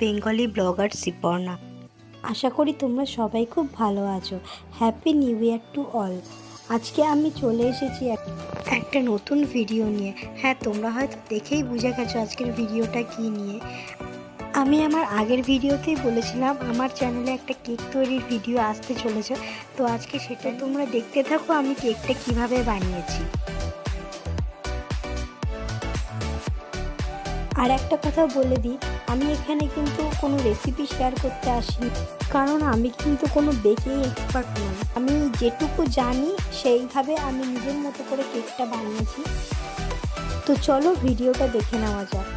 Bengali blogger সিপর্ণা আশা করি তোমরা সবাই খুব ভালো আছো। Happy new year to all আজকে আমি চলে এসেছি এক- একটা নতুন ভিডিও নিয়ে। হ্যাঁ তোমরা হয়তো দেখেই বুঝে গেছো আজকের ভিডিওটা কী নিয়ে। আমি আমার আগের ভিডিওতেই বলেছিলাম, আমার চ্যানেলে একটা কেক তৈরির ভিডিও আসতে চলেছে। তো আজকে সেটা তোমরা দেখতে থাকো, আমি কেকটা কীভাবে বানিয়েছি। আর একটা কথা বলে দিই আমি এখানে কিন্তু কোনো রেসিপি শেয়ার করতে আসি কারণ আমি কিন্তু কোনো বেকিং এক্সপার্ট নই। আমি যেটুকু জানি, সেইভাবে আমি নিজের মতো করে কেকটা বানিয়েছি। তো চলো ভিডিওটা দেখে নেওয়া যাক।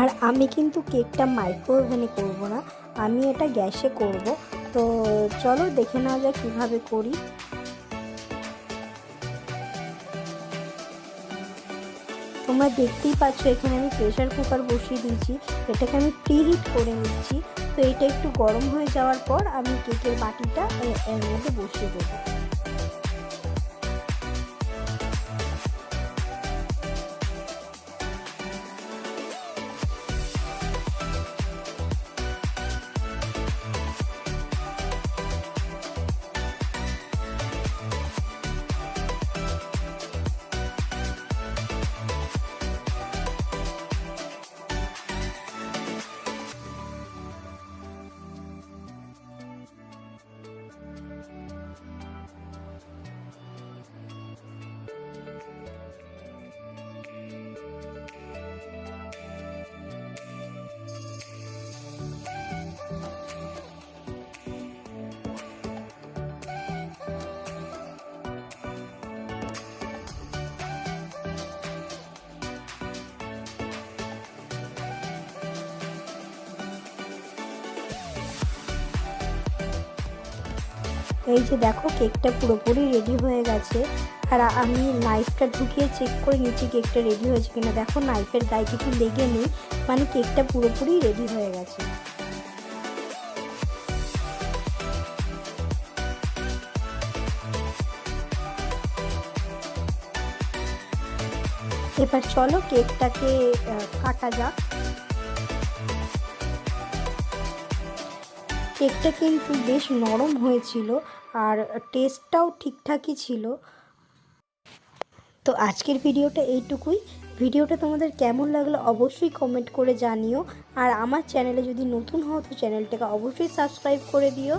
আর আমি কিন্তু কেকটা মাইক্রো ওভেনে করব না, আমি এটা গ্যাসে করব। তো চলো দেখে নেওয়া যাক কীভাবে করি। তোমরা দেখতেই পাচ্ছ, এখানে আমি প্রেশার কুকার বসিয়ে দিয়েছি। এটাকে আমি প্রি হিট করে নিচ্ছি। তো এটা একটু গরম হয়ে যাওয়ার পর আমি কেকের বাটিটা এর মধ্যে বসিয়ে দেবো। এই যে দেখো, কেকটা পুরোপুরি রেডি হয়ে গেছে। আর আমি নাইফটা ঢুকিয়ে চেক করে নিচ্ছি কেকটা রেডি হয়েছে কিনা। দেখো নাইফের গায়ে কিছু লেগে নেই মানে কেকটা পুরোপুরি রেডি হয়ে গেছে। এবার চলো কেকটাকে কাটা যাক। কেকটা কিন্তু বেশ নরম হয়েছিল আর টেস্টটাও ঠিকঠাকই ছিল। তো আজকের ভিডিওটা এইটুকুই। ভিডিওটা তোমাদের কেমন লাগল অবশ্যই কমেন্ট করে জানিও। আর আমার চ্যানেলে যদি নতুন হও তো চ্যানেলটাকে অবশ্যই সাবস্ক্রাইব করে দিও।